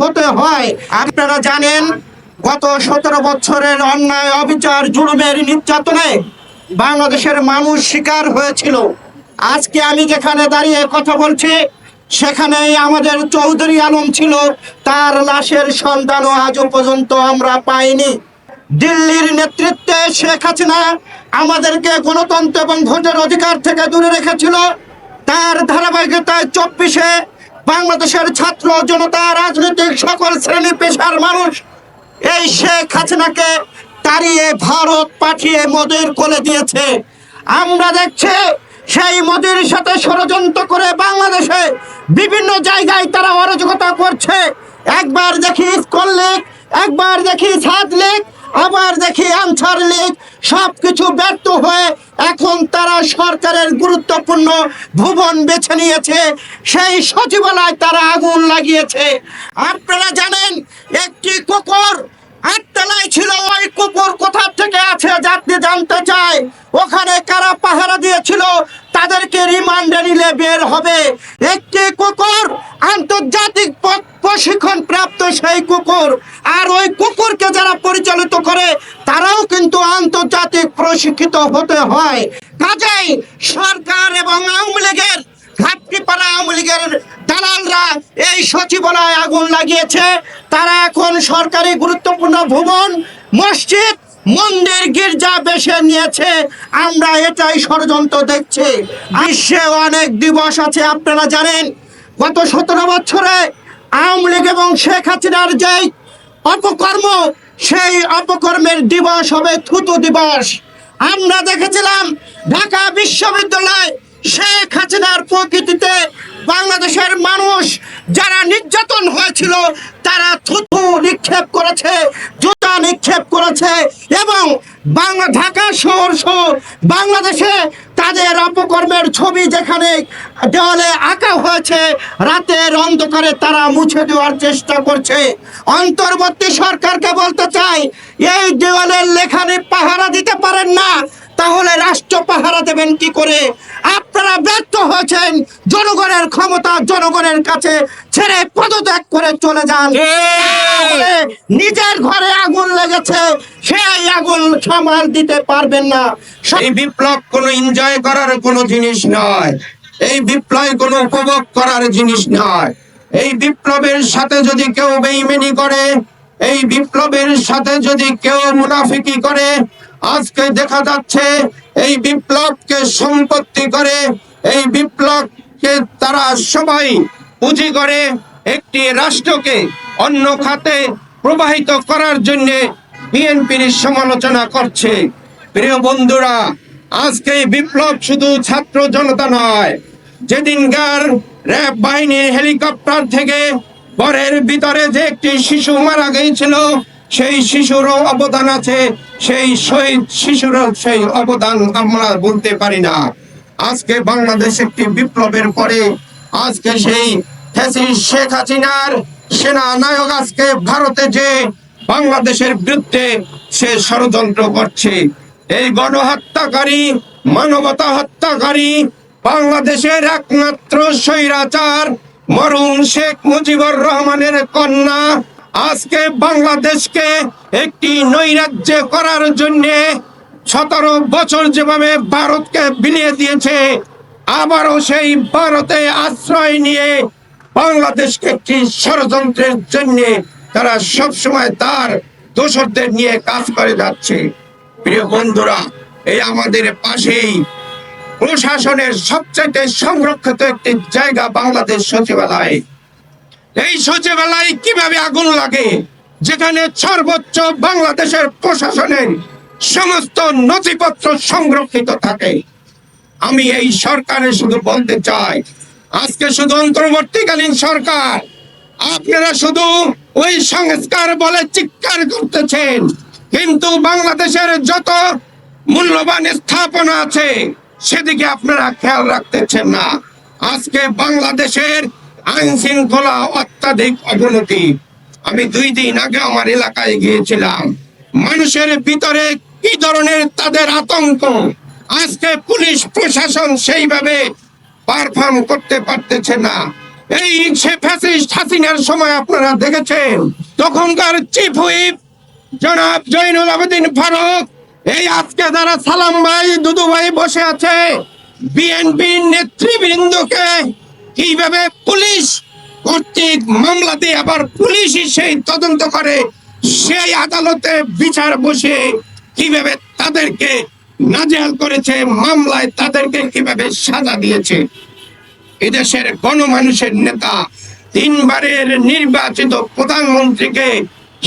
হতে হয়। আপনারা জানেন, গত সতেরো বছরের অন্যায় অবিচার জুলুমের নির্যাতনে বাংলাদেশের মানুষ শিকার হয়েছিল। আজকে আমি যেখানে দাঁড়িয়ে কথা বলছি, সেখানেই আমাদের চৌধুরী আলম ছিল, তার লাশের সন্ধানও আজও পর্যন্ত আমরা পাইনি। দিল্লির নেতৃত্বে শেখ হাসিনা আমাদেরকে গণতন্ত্র এবং ভোটের অধিকার থেকে দূরে রেখেছিল। তার ধারাবাহিকতায় চব্বিশে বাংলাদেশের ছাত্র জনতা, রাজনৈতিক সকল শ্রেণি পেশার মানুষ, এই শেখ হাসিনাকে তাড়িয়ে ভারত পাঠিয়ে মোদের কোলে দিয়েছে। আমরা দেখছি সেই মোদির সাথে ষড়যন্ত্র করে বাংলাদেশে বিভিন্ন জায়গায় তারা অরাজকতা করছে। একবার দেখি স্কুল লীগ, একবার দেখি ছাদ লীগ আবার দেখি আনসার লীগ সব কিছু ব্যর্থ হয়ে এখন তারা সরকারের গুরুত্বপূর্ণ ভুবন বেছে নিয়েছে, সেই সচিবালয় তারা আগুন লাগিয়েছে। আপনারা জানেন, একটি কুকুর আটতলায় ছিল ওই কুকুর কোথা থেকে আছে যাত্রী জানতে চায় ওখানে কারা পাহারা দিয়েছিল, তাদেরকে রিমান্ডে নিলে বের হবে। একটি কুকুর, আন্তর্জাতিক প্রশিক্ষণ প্রাপ্ত সেই কুকুর। আর ওই কুকুরকে যারা পরিচালিত করে, তারাও কিন্তু আন্তর্জাতিক প্রশিক্ষিত হতে হয়। কাজেই সরকার এবং আওয়ামী লীগের ঘাটতিপাড়া আওয়ামী লীগের দালালরা এই সচিবালয় আগুন লাগিয়েছে। তারা এখন সরকারি গুরুত্বপূর্ণ ভবন, মসজিদ, মন্দির, গির্জা বেছে নিয়েছে। আমরা এটাই ষড়যন্ত্র দেখছি। বিশ্বে অনেক দিবস আছে, আপনারা জানেন। গত সতেরো বছরে আওয়ামী লীগ এবং শেখ হাসিনার যে অপকর্ম সেই অপকর্মের দিবস হবে থুতু দিবস। আমরা দেখেছিলাম ঢাকা বিশ্ববিদ্যালয় শেখ হাসিনার প্রকৃতিতে বাংলাদেশের মানুষ যারা নির্যাতন হয়েছিল, তারা থুতু নিক্ষেপ করেছে, জুতা নিক্ষেপ করেছে এবং বাংলা ঢাকা শহর সহ বাংলাদেশে তাদের অপকর্মের ছবি যেখানে দেওয়ালে আঁকা হয়েছে, রাতের অন্ধকারে তারা মুছে দেওয়ার চেষ্টা করছে। অন্তর্বর্তী সরকারকে বলতে চাই, এই দেওয়ালের লেখানে পাহারা দিতে পারেন না, তাহলে রাষ্ট্র পাহারা দেবেন কি করে? আপনারা ব্যর্থ হয়েছেন, জনগণের ক্ষমতা জনগণের কাছে ছেড়ে পদত্যাগ করে চলে যান। নিজের ঘরে আগুন লেগেছে, সেই আগুন সামাল দিতে পারবেন না। এই বিপ্লব কোনো এনজয় করার কোনো জিনিস নয়। এই বিপ্লব কোনো উপভোগ করার জিনিস নয়। এই বিপ্লবের সাথে যদি কেউ বেইমানি করে, এই বিপ্লবের সাথে যদি কেউ মুনাফিকি করে, আজকে দেখা যাচ্ছে এই বিপ্লবকে সম্পত্তি করে, এই বিপ্লবকে তারা সবাই পুঁজি করে একটি রাষ্ট্রকে অন্য খাতে প্রবাহিত করার জন্য বিএনপির সমালোচনা করছে। প্রিয় বন্ধুরা, আজকে বিপ্লব শুধু ছাত্র জনতা নয় যেদিনকার র্যাব বাহিনীর হেলিকপ্টার থেকে ঘরের ভিতরে যে একটি শিশু মারা গিয়েছিল, সেই শিশুরও অবদান আছে, সেই শহীদ শিশুরও সেই অবদান আমরা বলতে পারি না। আজকে বাংলাদেশ একটি বিপ্লবের পরে, আজকে সেই শেখ হাসিনার সেনা নায়ক আজকে ভারতে যে বাংলাদেশের বিরুদ্ধে সে ষড়যন্ত্র করছে, এই গণহত্যাকারী, মানবতা হত্যাকারী, বাংলাদেশের একমাত্র স্বৈরাচার মরুম শেখ মুজিবুর রহমানের কন্যা আজকে বাংলাদেশকে একটি নৈরাজ্য করার জন্যে সতেরো বছর যেভাবে ভারতকে বিলিয়ে দিয়েছে, আবারও সেই ভারতে আশ্রয় নিয়ে বাংলাদেশকে একটি ষড়যন্ত্রের জন্য তারা সবসময় তার দোষরদের নিয়ে কাজ করে যাচ্ছে। প্রিয় বন্ধুরা, এই আমাদের পাশেই প্রশাসনের সবচেয়ে সংরক্ষিত একটি জায়গা বাংলাদেশ সচিবালয়। এই সচিবালয় কীভাবে আগুন লাগে? যেখানে সর্বোচ্চ বাংলাদেশের প্রশাসনের সমস্ত নথিপত্র সংরক্ষিত থাকে। আমি এই সরকারে শুধু বলতে চাই আজকে শুধু অন্তর্বর্তীকালীন সরকার। আপনারা শুধু ওই সংস্কার বলে চিৎকার করতেছেন। কিন্তু বাংলাদেশের যত মূল্যবান স্থাপনা আছে, সেদিকে আপনারা খেয়াল রাখতেছেন না। আজকে বাংলাদেশের আইন শৃঙ্খলা অত্যাধিক অবনতি। আমি দুই দিন আগে আমার এলাকায় গিয়েছিলাম। মানুষের ভিতরে কি ধরনের তাদের আতঙ্ক? আজকে পুলিশ প্রশাসন সেইভাবে পারফর্ম করতে পারতেছে না। এই ফ্যাসিস্ট হাসিনার সময় আপনারা দেখেছেন, তখনকার চিফ হুইপ জনাব জৈনুল আবেদিন ফারুক, এই আজকে যারা সালাম ভাই, দুদু ভাই বসে আছে বিএনপি নেতৃবৃন্দকে কীভাবে পুলিশ কর্তৃক মামলা দিয়ে আবার পুলিশই সেই তদন্ত করে, সেই আদালতে বিচার বসে কীভাবে তাদেরকে নাজেহাল করেছে, মামলায় তাদেরকে কীভাবে সাজা দিয়েছে? এদেশের গণমানুষের নেতা তিনবারের নির্বাচিত প্রধানমন্ত্রীকে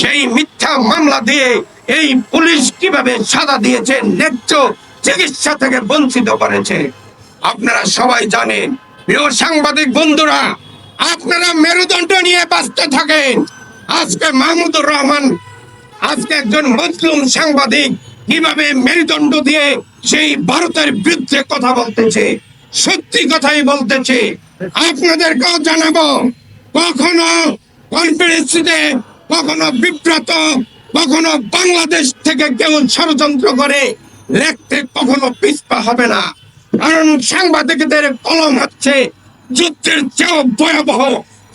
সেই মিথ্যা মামলা দিয়ে এই পুলিশ কীভাবে সাজা দিয়েছে, ন্যায্য চিকিৎসা থেকে বঞ্চিত করেছে? আপনারা সবাই জানেন, প্রিয় সাংবাদিক বন্ধুরা, আপনারা মেরুদণ্ড নিয়ে ব্যস্ত থাকেন। আজকে মাহমুদুর রহমান, আজকে একজন মুসলিম সাংবাদিক কীভাবে মেরুদণ্ড দিয়ে সেই ভারতের বিরুদ্ধে কথা বলতেছে, সত্যি কথাই বলতেছে, আপনাদেরকেও জানাব, কখনো কনফারেন্সিতে কখনো বিব্রত, কখনো বাংলাদেশ থেকে কেউ ষড়যন্ত্র করে, লেখতে কখনো পিছপা হবে না। কারণ সাংবাদিকদের কলম হচ্ছে, যুদ্ধের চেয়েও ভয়াবহ,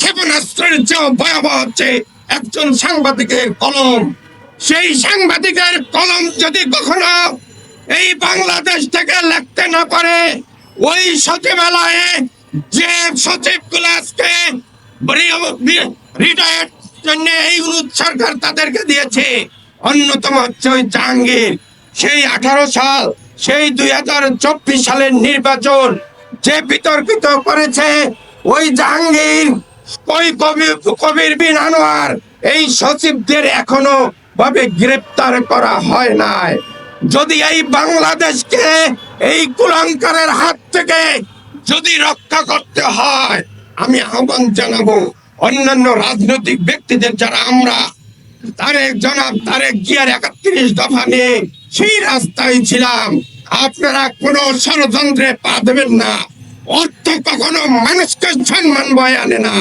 ক্ষেপণাস্ত্রের চেয়েও ভয়াবহ হচ্ছে একজন সাংবাদিকের কলম। সেই সাংবাদিকের কলম যদি কখনো এই বাংলাদেশ থেকে লিখতে না পারে, ওই সচিবালয়ে যে সচিব আজকে রিটায়ার্ড জন্য এই অনুরোধ সরকার তাদেরকে দিয়েছে, অন্যতম হচ্ছে ওই জাহাঙ্গীর। সেই আঠারো সাল, সেই দুই হাজার চব্বিশ সালের নির্বাচন যে বিতর্কিত করেছে, ওই জাহাঙ্গীর, ওই কবির কবির বিন আনোয়ার, এই সচিবদের এখনও ভাবে গ্রেপ্তার করা হয় নাই। যদি এই বাংলাদেশকে, এই কুলাঙ্কারের হাত থেকে যদি রক্ষা করতে হয়, আমি আহ্বান জানাব অন্যান্য রাজনৈতিক ব্যক্তিদের যারা আমরা তারেক জনাব তারেক জিয়ার একত্রিশ দফা নিয়ে সেই রাস্তায় ছিলাম, আপনারা কোন ষড়যন্ত্রে পা দেবেন না। অর্থ কখনো মানুষকে সম্মান বয়ে আনে না।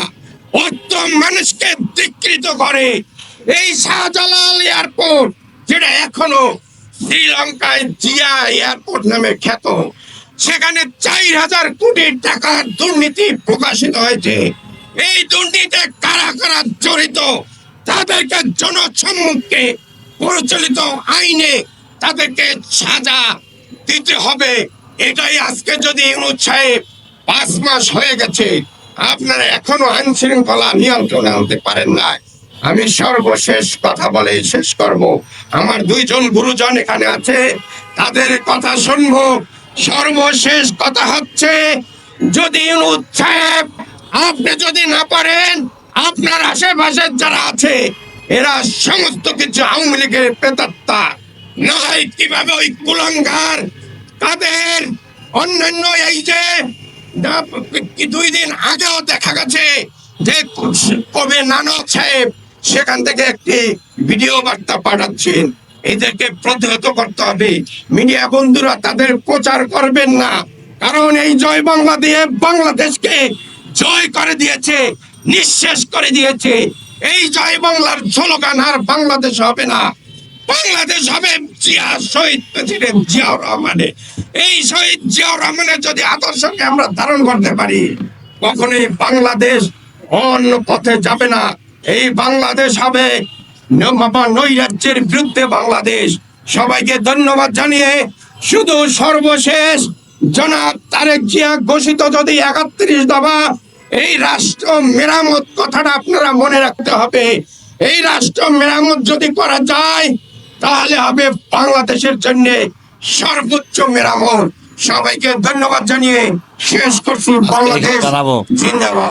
অর্থ মানুষকে বিকৃত করে এই শাহজালাল এয়ারপোর্ট, যেটা এখনও শ্রীলঙ্কায় জিয়া এয়ারপোর্ট নামে খ্যাত, সেখানে চার হাজার কোটি টাকার দুর্নীতি প্রকাশিত হয়েছে। এই দুর্নীতিতে কারা কারা জড়িত, তাদেরকে জনসম্মুখে প্রচলিত আইনে তাদেরকে সাজা দিতে হবে। এটাই আজকে যদি ইউনুস সাহেব পাঁচ মাস হয়ে গেছে, আপনারা এখনও আইন শৃঙ্খলা নিয়ন্ত্রণে আনতে পারেন না আমি সর্বশেষ কথা বলে শেষ করব। আমার দুইজন গুরুজন এখানে আছে, তাদের কথা শুনব। সর্বশেষ কথা হচ্ছে, যদি ইউনুস সাহেব আপনি যদি না পারেন, আপনার আশেপাশে যারা আছে, এরা সমস্ত কিছু আওয়ামী লীগের প্রেতাত্মা। না হয় কীভাবে ওই কুলঙ্গার, তাদের অন্যান্য এই যে দুই দিন আগেও দেখা গেছে যে কবি নানক সাহেব সেখান থেকে একটি ভিডিও বার্তা পাঠাচ্ছেন। এদেরকে প্রতিহত করতে হবে। মিডিয়া বন্ধুরা তাদের প্রচার করবেন না। কারণ এই জয় বাংলা দিয়ে বাংলাদেশকে জয় করে দিয়েছে, নিঃশেষ করে দিয়েছে। এই জয় বাংলার স্লোগান আর বাংলাদেশ হবে না। বাংলাদেশ হবে জিয়া শহীদ প্রেসিডেন্ট জিয়াউর রহমানের। এই শহীদ জিয়াউর রহমানের যদি আদর্শকে আমরা ধারণ করতে পারি, কখনোই বাংলাদেশ অন্য পথে যাবে না। এই বাংলাদেশ হবে নৈরাজ্যের বিরুদ্ধে বাংলাদেশ। সবাইকে ধন্যবাদ জানিয়ে শুধু সর্বশেষ জনাব তারেক জিয়া ঘোষিত যদি একত্রিশ দফা এই রাষ্ট্র মেরামত কথাটা আপনারা মনে রাখতে হবে। এই রাষ্ট্র মেরামত যদি করা যায় তাহলে হবে বাংলাদেশের জন্য সর্বোচ্চ মেরামত। সবাইকে ধন্যবাদ জানিয়ে শেষ করছি। বাংলাদেশ। জিন্দাবাদ।